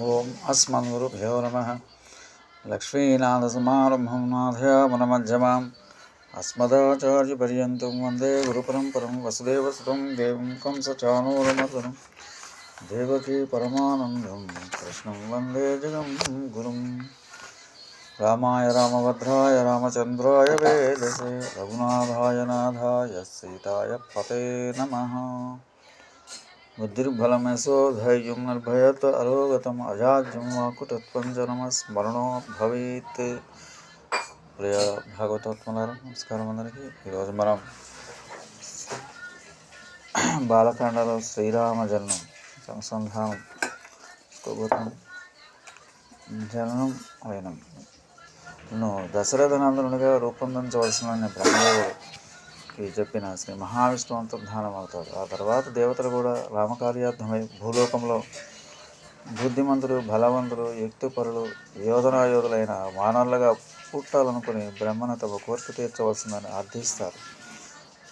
ओम ॐ अस्मद्गुरुभ्यो नमः। लक्ष्मीनाथसमारम्भं नाथयामनमध्यमाम् अस्मदाचार्यपर्यन्तं वंदे गुरुपरम्परं वसुदेवसुतं देवं कंसचानूरमतनं देवकी परमानन्दं, कृष्णं वंदे जगं गुरुम्। रामाय रामभद्राय रामचन्द्राय वेदसे रघुनाथाय नाथाय सीताय पते नमः। బుద్ధిర్బలమేసో ధైర్యం నిర్భయత్ అరోగతం అజాజ్యం వాకుటత్వంజనమ స్మరణో భవేత్ ప్రియ భాగవతోత్మలారా నమస్కారం అందరికీ ఈరోజు మనం బాలకాండలో శ్రీరామ జన్మం అనుసంధానం చేసుకోబోతున్నాం జననం అయినం నువ్వు దశరథనందనుడిగా రూపొందించవలసిన బ్రహ్మదేవుడు చెప్పిన శ్రీ మహావిష్ణు అంతర్ధానం అవుతాడు ఆ తర్వాత దేవతలు కూడా రామకార్యార్థమై భూలోకంలో బుద్ధిమంతులు బలవంతులు యుక్తిపరులు యోధనాయోధులైన వానరులుగా పుట్టాలనుకుని బ్రహ్మను తమ కోరిక తీర్చవలసిందని అర్థిస్తారు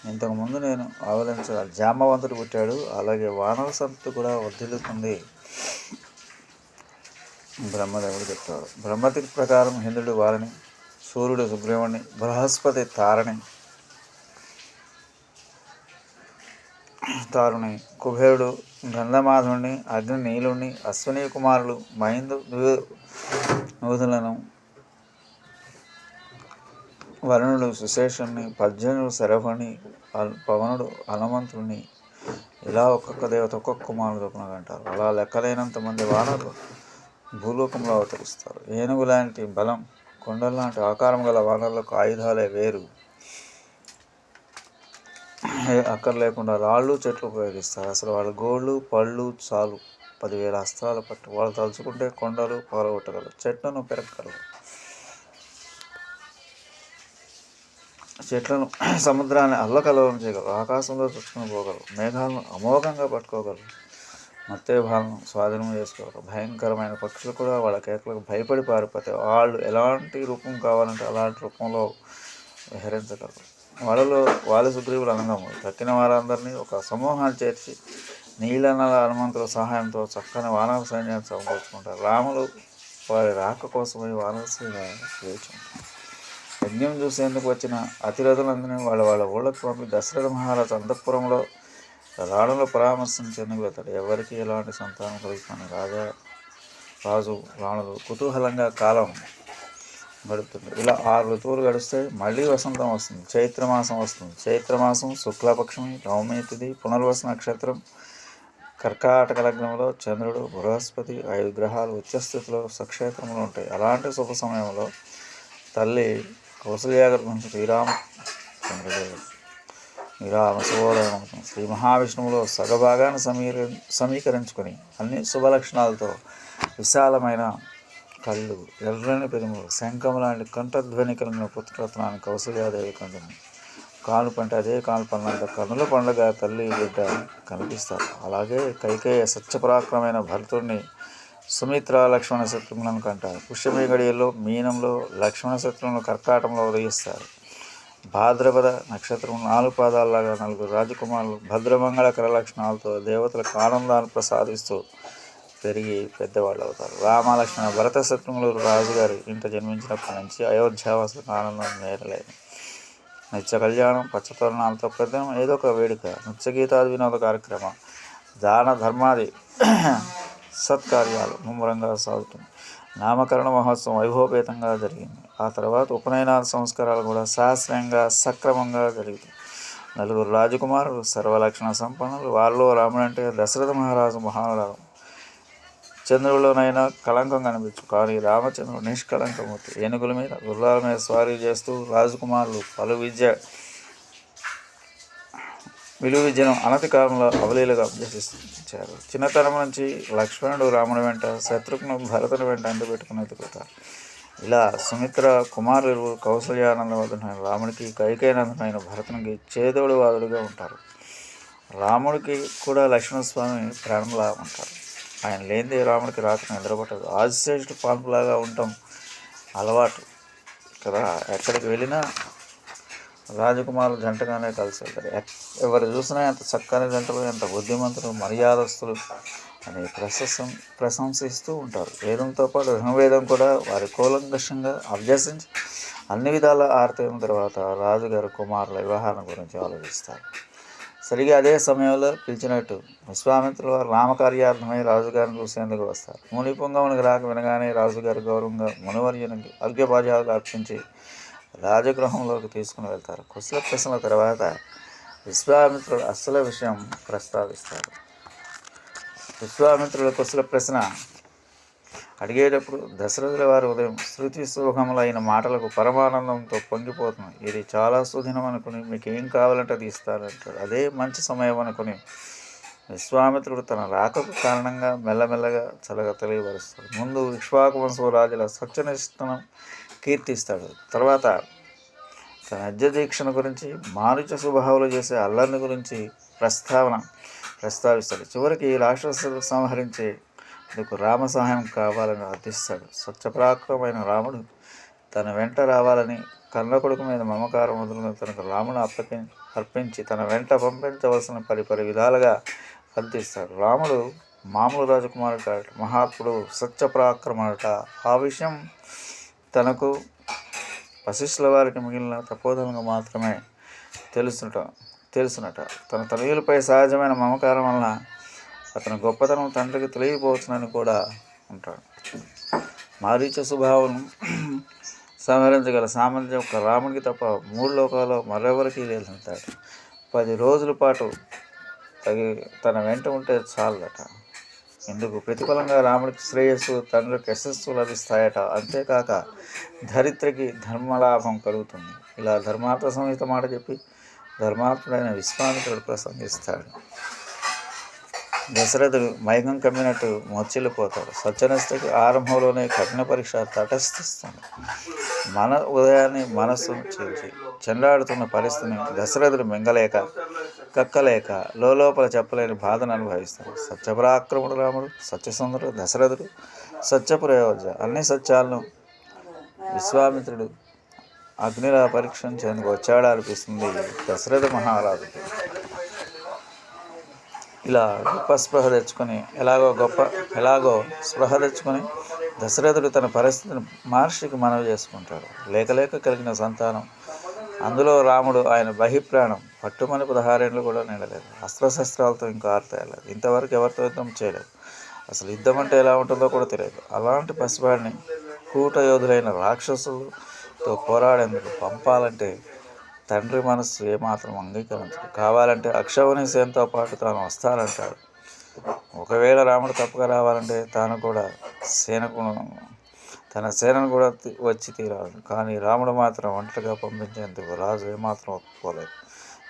ఇంతకుముందు నేను ఆవలించ జామవంతుడు పుట్టాడు. అలాగే వానర సంతతి కూడా వర్ధిల్లుతుంది. బ్రహ్మదేవుడు చెప్తాడు బ్రహ్మతికి ప్రకారం హిందుడు వారిని సూర్యుడు సుగ్రీవుణ్ణి బృహస్పతి తారని తారుని కుబేరుడు గంధమాధుని అగ్ని నీలుణ్ణి అశ్విని కుమారులు మహిందు నూతులను వరుణుడు సుశేషుణ్ణి పద్యనుడు శరభుని పవనుడు హనుమంతుణ్ణి ఇలా ఒక్కొక్క దేవత ఒక్కొక్క కుమారుడు చొప్పున అంటారు అలా లెక్కలేనంత మంది వానరులు భూలోకంలో అవతరిస్తారు. ఏనుగు లాంటి బలం కొండల లాంటి ఆకారం గల వానరులకు ఆయుధాలే వేరు. అక్కర్లేకుండా రాళ్ళు చెట్లు ఉపయోగిస్తారు. అసలు వాళ్ళ గోళ్ళు పళ్ళు చాలు. పదివేల అస్త్రాలు పట్టు వాళ్ళు తలుచుకుంటే కొండలు పారగొట్టగలరు చెట్లను పెరగగలరు. చెట్లను సముద్రాన్ని అల్లకలవం చేయగలరు ఆకాశంలో చుట్టుకుని పోగలరు మేఘాలను అమోఘంగా పట్టుకోగలరు మత్స్యభాలను స్వాధీనం చేసుకోగలరు. భయంకరమైన పక్షులు కూడా వాళ్ళ కేకలకు భయపడి పారిపోతాయి. వాళ్ళు ఎలాంటి రూపం కావాలంటే అలాంటి రూపంలో విహరించగలరు. వాళ్ళలో వాళ్ళ సుగ్రీవులు అనగము తక్కిన వారందరినీ ఒక సమూహాన్ని చేర్చి నీలనల హనుమంతుల సహాయంతో చక్కని వానర సైన్యాన్ని సమకూర్చుకుంటారు. రాములు వారి రాక కోసమై వానర సైన్యాన్ని వేచి యజ్ఞం చూసేందుకు వచ్చిన అతిరథులందరినీ వాళ్ళ వాళ్ళ ఊళ్ళకు పంపి దశరథ మహారాజు అంతఃపురంలో రాణుల పరామర్శించేందుకు వెళ్తాడు? ఎవరికి ఎలాంటి సంతానం కలుగుతుంది? రాజా రాజు రాణులు కుతూహలంగా కాలం గడుపుతుంది ఇలా ఆరు ఋతువులు గడిస్తే మళ్ళీ వసంతం వస్తుంది చైత్రమాసం వస్తుంది. చైత్రమాసం శుక్లపక్షమి నవమి తిథి పునర్వస నక్షత్రం కర్కాటక లగ్నంలో చంద్రుడు బృహస్పతి ఐదు గ్రహాలు ఉచ్చస్థితిలో సక్షేత్రంలో ఉంటాయి. అలాంటి శుభ సమయంలో తల్లి కౌసల్యాగర్భం శ్రీరామ చంద్రుడు శ్రీరామ శుభోదయం శ్రీ మహావిష్ణువులో సగభాగాన్ని సమీర సమీకరించుకొని అన్ని శుభలక్షణాలతో విశాలమైన కళ్ళు ఎర్రని పెరుములు శంఖం లాంటి కంఠధ్వని కలిగిన పుత్రరత్నాన్ని కౌసల్యాదేవి కంటుంది కాలు పంట అదే కాలు పన్నంత కనుల పండుగ తల్లి బిడ్డ కనిపిస్తారు. అలాగే కైకేయ సత్యపరాక్రమైన భరతుడిని సుమిత్ర లక్ష్మణ శత్రువులను కంటారు. పుష్యమే గడియల్లో మీనంలో లక్ష్మణ శత్రువులను కర్కాటంలో ఉదయిస్తారు. భాద్రపద నక్షత్రం నాలుగు పాదాలలాగా నలుగురు రాజకుమారులు భద్రమంగళకర లక్షణాలతో దేవతలకు ఆనందాన్ని ప్రసాదిస్తూ పెరిగి పెద్దవాళ్ళు అవుతారు రామలక్ష్మణ భరత శత్రువులు రాజుగారి ఇంట జన్మించినప్పటి నుంచి అయోధ్యావాసులకు ఆనందం మేరలేదు. నిత్య కళ్యాణం పచ్చతోరణాలతో పెద్ద ఏదో ఒక వేడుక నృత్య గీతాది వినోద కార్యక్రమం దాన ధర్మాది సత్కార్యాలు ముమ్మరంగా సాగుతుంది. నామకరణ మహోత్సవం వైభవపేతంగా జరిగింది. ఆ తర్వాత ఉపనయనాల సంస్కారాలు కూడా శాస్త్రీయంగా సక్రమంగా జరిగింది నలుగురు రాజకుమారులు సర్వలక్షణ సంపన్నులు వాళ్ళలో రాముడు అంటే దశరథ మహారాజు మహారాజు చంద్రుడునైనా కళంకం కనిపించు. కానీ రామచంద్రుడు నిష్కళంకమూర్తి ఏనుగుల మీద గుర్రాల మీద స్వారీ చేస్తూ రాజకుమారులు పలు విద్య విలువ విద్యను అనతి కాలంలో అవలీలుగా అభ్యసిస్తారు. చిన్నతనం నుంచి లక్ష్మణుడు రాముడి వెంట శత్రుఘ్ను భరతుని వెంట అంటుపెట్టుకుని ఎదుగుతారు ఇలా సుమిత్ర కుమారులు కౌసల్యానందవంతుడైన రాముడికి కైకేనందమైన భరతునికి చేదోడు వాదుడుగా ఉంటారు. రాముడికి కూడా లక్ష్మణస్వామి ప్రాణంలా ఉంటారు. ఆయన లేనిదే రాముడికి రాత్రి నిద్రపట్టదు. ఆదిశేషుడు పాల్పులాగా ఉండటం అలవాటు. కదా? ఎక్కడికి వెళ్ళినా రాజకుమారులు జంటగానే కలిసి వెళ్తారు. ఎవరు చూసినా ఎంత చక్కని జంటలు ఎంత బుద్ధిమంతులు మర్యాదస్తులు అని ప్రశంసం ప్రశంసిస్తూ ఉంటారు. వేదంతో పాటు ధనుర్వేదం కూడా వారి కూలంకషంగా అభ్యసించి అన్ని విధాల ఆర్తైన తర్వాత రాజుగారి కుమారుల వివాహాన్ని గురించి ఆలోచిస్తారు. సరిగా అదే సమయంలో పిలిచినట్టు విశ్వామిత్రుల వారు రామకార్యార్థమై రాజుగారిని చూసేందుకు వస్తారు. మునిపుంగమునికి రాక వినగానే రాజుగారి గౌరవంగా మునివర్యునికి అర్ఘ్యపాజాలు అర్పించి రాజగృహంలోకి తీసుకుని వెళ్తారు. కుశల ప్రశ్నల తర్వాత విశ్వామిత్రుడు అసలు విషయం ప్రస్తావిస్తారు. విశ్వామిత్రుడు కుశల ప్రశ్న అడిగేటప్పుడు దశరథుల వారి ఉదయం శృతి సుఖములైన మాటలకు పరమానందంతో పొంగిపోతుంది ఇది చాలా సుదినం అనుకుని మీకు ఏం కావాలంటే అది ఇస్తానంటాడు. అదే మంచి సమయం అనుకుని విశ్వామిత్రుడు తన రాకకు కారణంగా మెల్లమెల్లగా చల్లగా తెలియపరుస్తాడు ముందు విశ్వాకు వంశపు రాజుల సత్యనిష్టనం కీర్తిస్తాడు. తర్వాత తన అధ్యదీక్షణ గురించి మారుచ స్వభావాలు చేసే అల్లర్ని గురించి ప్రస్తావన ప్రస్తావిస్తాడు. చివరికి రాక్షసులు సంహరించే నీకు రామ సహాయం కావాలని అర్థిస్తాడు స్వచ్ఛపరాక్రమైన రాముడు తన వెంట రావాలని కన్న కొడుకు మీద మమకారం వదులుకుని తనకు రామును అప్పకి అర్పించి తన వెంట పంపించవలసిన పరి పరి విధాలుగా అర్థిస్తాడు రాముడు మామూలు రాజకుమారుడు కాడు మహాత్ముడు సత్యపరాక్రమట ఆ విషయం తనకు వశిష్ఠుల వారికి మిగిలిన తపోధనంగా మాత్రమే తెలుసుట తెలుసునట. తన తనయులపై సహజమైన మమకారం వలన అతని గొప్పతనం తండ్రికి తెలియపోవచ్చునని కూడా ఉంటాడు మారీచ స్వభావం సంహరించగల సామర్థ్యం ఒక రాముడికి తప్ప మూడు లోకాల్లో మరెవరికి లేదంటాడు పది రోజుల పాటు తగి తన వెంట ఉంటే చాలట. ఇందుకు ప్రతిఫలంగా రాముడికి శ్రేయస్సు తండ్రికి యశస్సు లభిస్తాయట. అంతేకాక ధరిత్రికి ధర్మలాభం కలుగుతుంది. ఇలా ధర్మార్థ సంహిత మాట చెప్పి ధర్మాత్ముడైన విశ్వామిత్రుడు ప్రసంగిస్తాడు. దశరథుడు మైకం కమ్మినట్టు మొచ్చిల్లిపోతాడు సత్యనిష్టకి ఆరంభంలోనే కఠిన పరీక్ష తటస్థిస్తుంది. మన ఉదయాన్ని మనస్సు చీల్చి చెండాడుతున్న పరిస్థితిని దశరథుడు మింగలేక కక్కలేక లోపల చెప్పలేని బాధను అనుభవిస్తాడు. సత్యపరాక్రముడు రాముడు సత్యసుందరుడు దశరథుడు సత్యప్రయోజ అన్ని సత్యాలను విశ్వామిత్రుడు అగ్నిలా పరీక్షించేందుకు వచ్చాడా అనిపిస్తుంది దశరథ మహారాజుకి. ఇలా గొప్ప స్పృహ తెచ్చుకొని ఎలాగో గొప్ప ఎలాగో స్పృహ తెచ్చుకొని దశరథుడు తన పరిస్థితిని మహర్షికి మనవి చేసుకుంటాడు. లేకలేక కలిగిన సంతానం. అందులో రాముడు ఆయన బహిప్రాణం. పట్టుమని పదహారేళ్ళు కూడా నిండలేదు. అస్త్రశస్త్రాలతో ఇంకా ఆర్తేయలేదు ఇంతవరకు ఎవరితో యుద్ధం చేయలేదు. అసలు యుద్ధం అంటే ఎలా ఉంటుందో కూడా తెలియదు. అలాంటి పసివాడిని కూట యోధులైన రాక్షసులతో పోరాడేందుకు పంపాలంటే తండ్రి మనస్సు ఏమాత్రం అంగీకరించదు. కావాలంటే అక్షవని సేనతో పాటు తాను వస్తానంటాడు. ఒకవేళ రాముడు తప్పక రావాలంటే తాను కూడా సేనకు తన సేనను కూడా వచ్చి తీరాలి. కానీ రాముడు మాత్రం ఒంటరిగా పంపించేందుకు రాజు ఏమాత్రం ఒప్పుకోలేదు.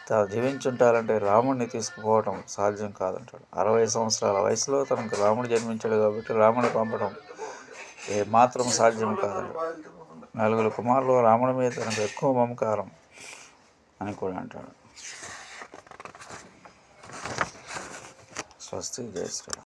తాను జీవించుంటారంటే రాముడిని తీసుకుపోవడం సాధ్యం కాదంటాడు. అరవై సంవత్సరాల వయసులో తనకు రాముడు జన్మించాడు కాబట్టి రాముడిని పంపడం ఏ మాత్రం సాధ్యం కాదు నలుగురు కుమారులు రాముడి మీద తనకు ఎక్కువ మమకారం అని కూడా అంటాడు. స్వస్తి జయ శ్రీరామ్.